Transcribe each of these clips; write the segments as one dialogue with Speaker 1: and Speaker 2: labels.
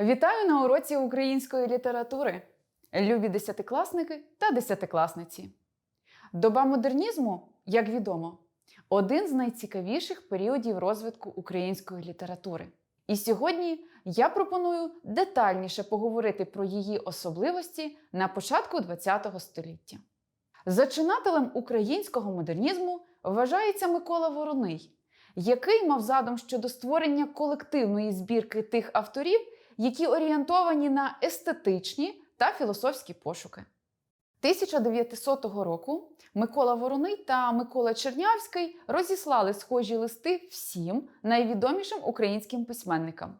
Speaker 1: Вітаю на уроці української літератури, любі десятикласники та десятикласниці. Доба модернізму, як відомо, один з найцікавіших періодів розвитку української літератури. І сьогодні я пропоную детальніше поговорити про її особливості на початку ХХ століття. Зачинателем українського модернізму вважається Микола Вороний, який мав задум щодо створення колективної збірки тих авторів, які орієнтовані на естетичні та філософські пошуки. 1900 року Микола Вороний та Микола Чернявський розіслали схожі листи всім найвідомішим українським письменникам.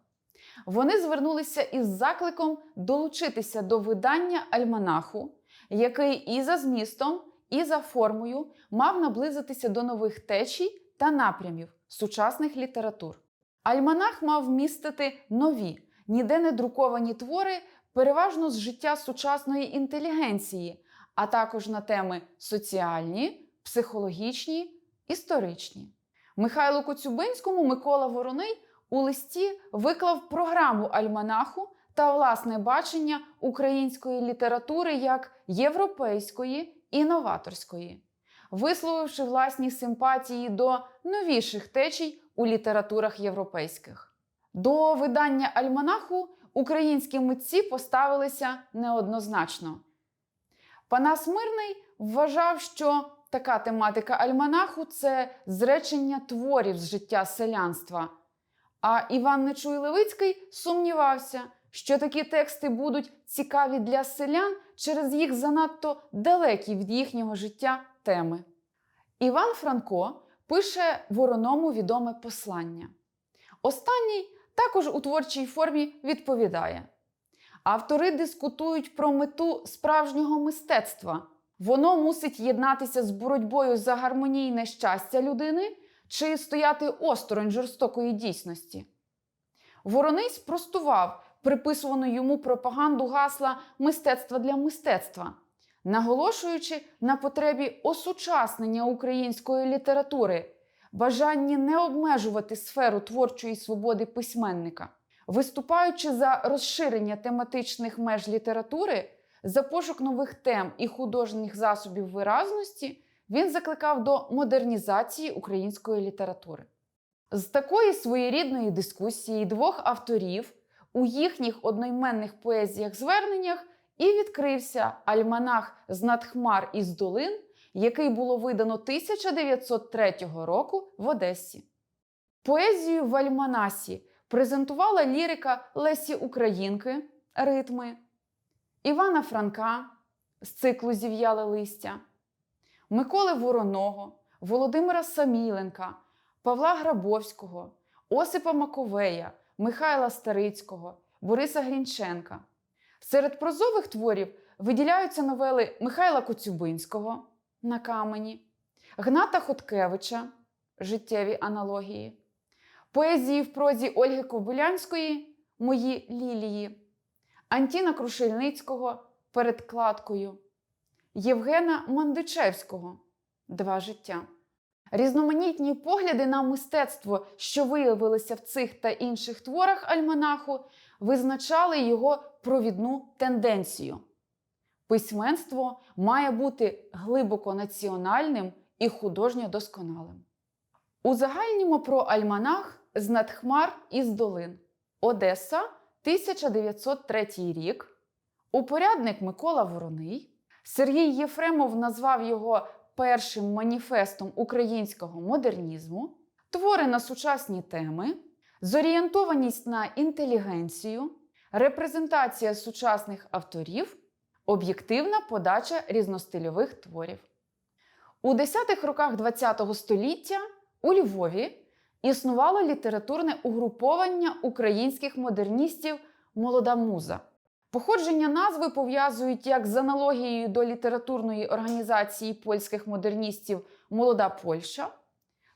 Speaker 1: Вони звернулися із закликом долучитися до видання альманаху, який і за змістом, і за формою мав наблизитися до нових течій та напрямів сучасних літератур. Альманах мав містити нові, ніде не друковані твори, переважно з життя сучасної інтелігенції, а також на теми соціальні, психологічні, історичні. Михайлу Коцюбинському Микола Вороний у листі виклав програму альманаху та власне бачення української літератури як європейської і новаторської, висловивши власні симпатії до новіших течій у літературах європейських. До видання альманаху українські митці поставилися неоднозначно. Панас Мирний вважав, що така тематика альманаху це зречення творів з життя селянства. А Іван Нечуй Левицький сумнівався, що такі тексти будуть цікаві для селян через їх занадто далекі від їхнього життя теми. Іван Франко пише вороному відоме послання. Останній також у творчій формі відповідає. Автори дискутують про мету справжнього мистецтва. Воно мусить єднатися з боротьбою за гармонійне щастя людини чи стояти осторонь жорстокої дійсності. Вороний спростував приписувану йому пропаганду гасла мистецтва для мистецтва, наголошуючи на потребі осучаснення української літератури, бажанні не обмежувати сферу творчої свободи письменника. Виступаючи за розширення тематичних меж літератури, за пошук нових тем і художніх засобів виразності, він закликав до модернізації української літератури. З такої своєрідної дискусії двох авторів у їхніх одноіменних поезіях-зверненнях і відкрився альманах з надхмар і з долин, який було видано 1903 року в Одесі. Поезію в альманасі презентувала лірика Лесі Українки Ритми, Івана Франка з циклу Зів'яле листя, Миколи Вороного, Володимира Саміленка, Павла Грабовського, Осипа Маковея, Михайла Старицького, Бориса Грінченка. Серед прозових творів виділяються новели Михайла Коцюбинського на камені, Гната Хоткевича Життєві аналогії, поезії в прозі Ольги Кобилянської Мої лілії, Антіна Крушельницького Перед кладкою, Євгена Мандичевського Два життя. Різноманітні погляди на мистецтво, що виявилися в цих та інших творах альманаху, визначали його провідну тенденцію. Письменство має бути глибоко національним і художньо досконалим. Узагальнімо про альманах з надхмар і з долин. Одеса, 1903 рік. Упорядник Микола Вороний. Сергій Єфремов назвав його першим маніфестом українського модернізму, твори на сучасні теми, зорієнтованість на інтелігенцію, репрезентація сучасних авторів, об'єктивна подача різностильових творів. У 10-х роках ХХ століття у Львові існувало літературне угруповання українських модерністів Молода муза. Походження назви пов'язують як з аналогією до літературної організації польських модерністів Молода Польща,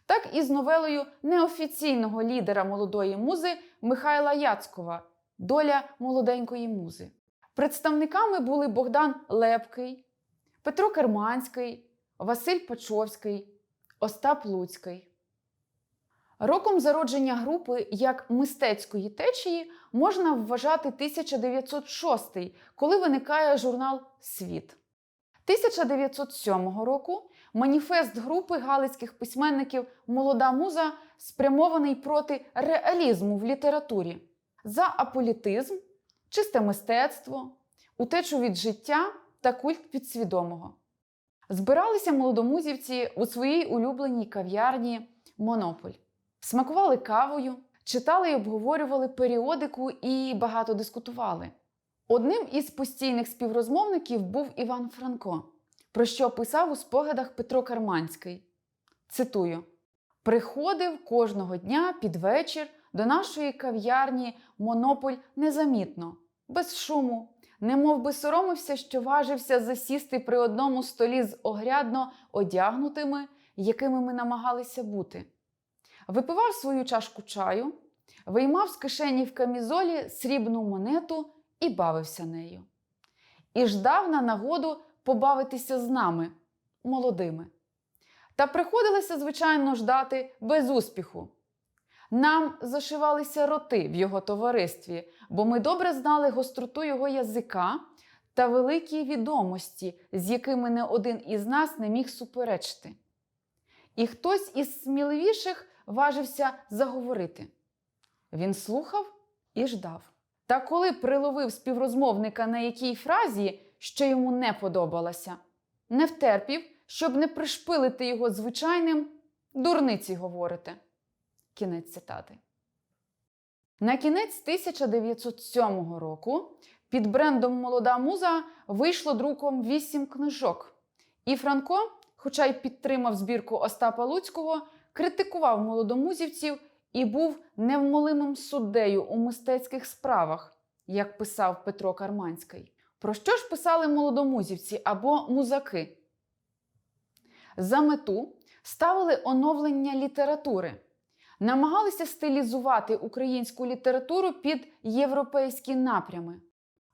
Speaker 1: так і з новелою неофіційного лідера молодої музи Михайла Яцькова Доля молоденької музи. Представниками були Богдан Лепкий, Петро Керманський, Василь Пачовський, Остап Луцький. Роком зародження групи як мистецької течії можна вважати 1906, коли виникає журнал Світ. 1907 року маніфест групи галицьких письменників Молода муза спрямований проти реалізму в літературі за аполітизм, чисте мистецтво, утечу від життя та культ підсвідомого. Збиралися молодомузівці у своїй улюбленій кав'ярні Монополь. Смакували кавою, читали і обговорювали періодику і багато дискутували. Одним із постійних співрозмовників був Іван Франко, про що писав у спогадах Петро Карманський. Цитую: Приходив кожного дня під вечір до нашої кав'ярні Монополь незамітно, без шуму, немов би соромився, що важився засісти при одному столі з огрядно одягнутими, якими ми намагалися бути. Випивав свою чашку чаю, виймав з кишені в камізолі срібну монету і бавився нею. І ждав на нагоду побавитися з нами, молодими. Та приходилося, звичайно, ждати без успіху. Нам зашивалися роти в його товаристві, бо ми добре знали гостроту його язика та великі відомості, з якими не один із нас не міг суперечити. І хтось із сміливіших важився заговорити. Він слухав і ждав. Та коли приловив співрозмовника на якій фразі, що йому не подобалося, не втерпів, щоб не пришпилити його звичайним дурниці говорите. Кінець цитати. На кінець 1907 року під брендом Молода муза вийшло друком вісім книжок. І Франко, хоча й підтримав збірку Остапа Луцького, критикував молодомузівців і був невмолимим суддею у мистецьких справах, як писав Петро Карманський. Про що ж писали молодомузівці або музаки? За мету ставили оновлення літератури, намагалися стилізувати українську літературу під європейські напрями.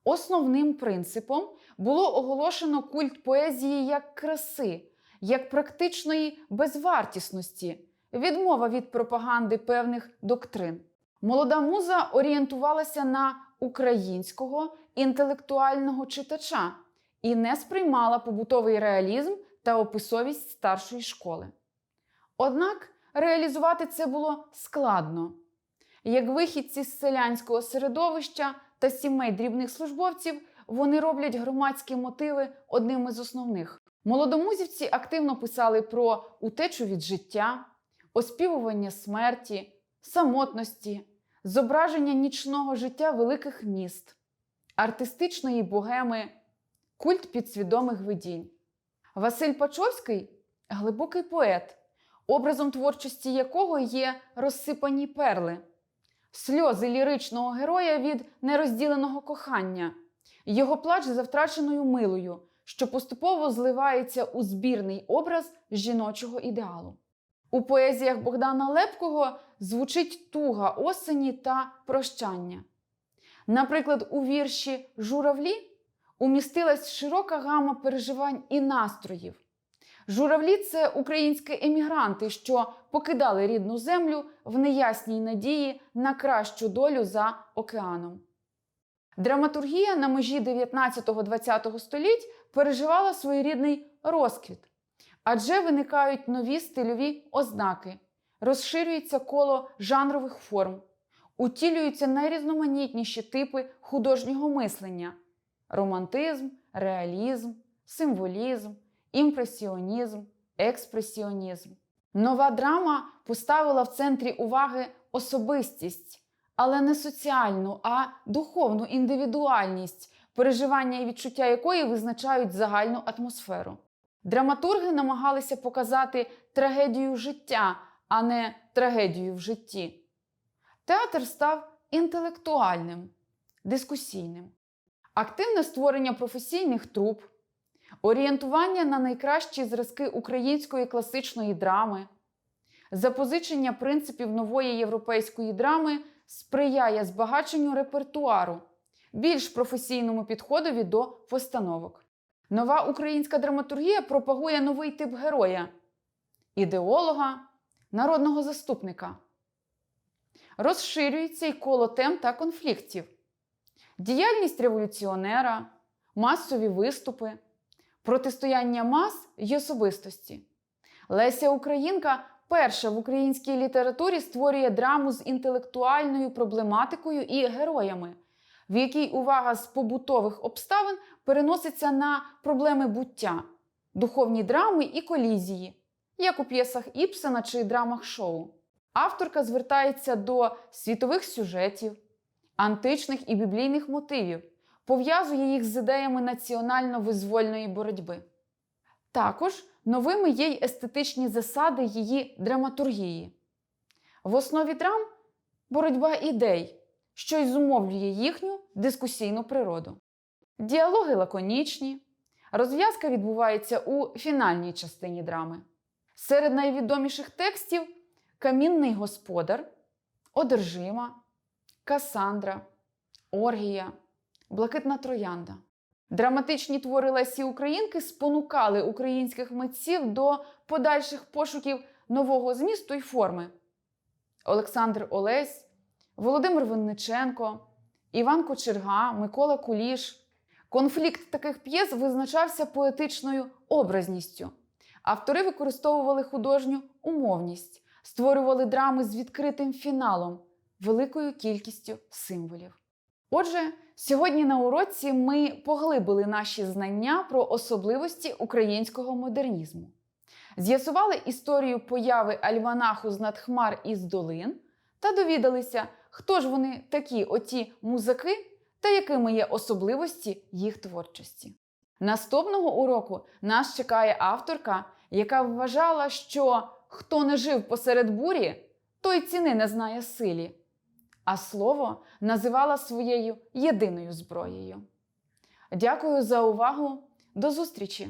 Speaker 1: Основним принципом було оголошено культ поезії як краси, як практичної безвартісності, відмова від пропаганди певних доктрин. Молода муза орієнтувалася на українського інтелектуального читача і не сприймала побутовий реалізм та описовість старшої школи. Однак реалізувати це було складно. Як вихідці з селянського середовища та сімей дрібних службовців, вони роблять громадські мотиви одним із основних. Молодомузівці активно писали про утечу від життя, оспівування смерті, самотності, зображення нічного життя великих міст, артистичної богеми, культ підсвідомих видінь. Василь Пачовський глибокий поет, образом творчості якого є розсипані перли, сльози ліричного героя від нерозділеного кохання, його плач за втраченою милою, що поступово зливається у збірний образ жіночого ідеалу. У поезіях Богдана Лепкого звучить туга осені та прощання. Наприклад, у вірші Журавлі умістилась широка гама переживань і настроїв. Журавлі це українські емігранти, що покидали рідну землю в неясній надії на кращу долю за океаном. Драматургія на межі 19-20 століть переживала своєрідний розквіт, адже виникають нові стильові ознаки, розширюється коло жанрових форм, утілюються найрізноманітніші типи художнього мислення: романтизм, реалізм, символізм, імпресіонізм, експресіонізм. Нова драма поставила в центрі уваги особистість, але не соціальну, а духовну індивідуальність, переживання і відчуття якої визначають загальну атмосферу. Драматурги намагалися показати трагедію життя, а не трагедію в житті. Театр став інтелектуальним, дискусійним, активне створення професійних труп, орієнтування на найкращі зразки української класичної драми, запозичення принципів нової європейської драми сприяє збагаченню репертуару, більш професійному підходові до постановок. Нова українська драматургія пропагує новий тип героя ідеолога, народного заступника, розширюється й коло тем та конфліктів. Діяльність революціонера, масові виступи, протистояння мас й особистості. Леся Українка перша в українській літературі створює драму з інтелектуальною проблематикою і героями, в якій увага з побутових обставин переноситься на проблеми буття, духовні драми і колізії, як у п'єсах Іпсена чи драмах шоу. Авторка звертається до світових сюжетів, античних і біблійних мотивів, пов'язує їх з ідеями національно-визвольної боротьби. Також новими є й естетичні засади її драматургії. В основі драм боротьба ідей, що й зумовлює їхню дискусійну природу. Діалоги лаконічні, розв'язка відбувається у фінальній частині драми. Серед найвідоміших текстів Камінний господар, Одержима, Касандра, Оргія, Блакитна троянда. Драматичні твори Лесі Українки спонукали українських митців до подальших пошуків нового змісту й форми. Олександр Олесь, Володимир Винниченко, Іван Кочерга, Микола Куліш. Конфлікт таких п'єс визначався поетичною образністю. Автори використовували художню умовність, створювали драми з відкритим фіналом, великою кількістю символів. Отже, сьогодні на уроці ми поглибили наші знання про особливості українського модернізму, з'ясували історію появи альванаху з надхмар і з долин та довідалися, хто ж вони такі оті музики та якими є особливості їх творчості. Наступного уроку нас чекає авторка, яка вважала, що хто не жив посеред бурі, той ціни не знає силі а слово називала своєю єдиною зброєю. Дякую за увагу. До зустрічі!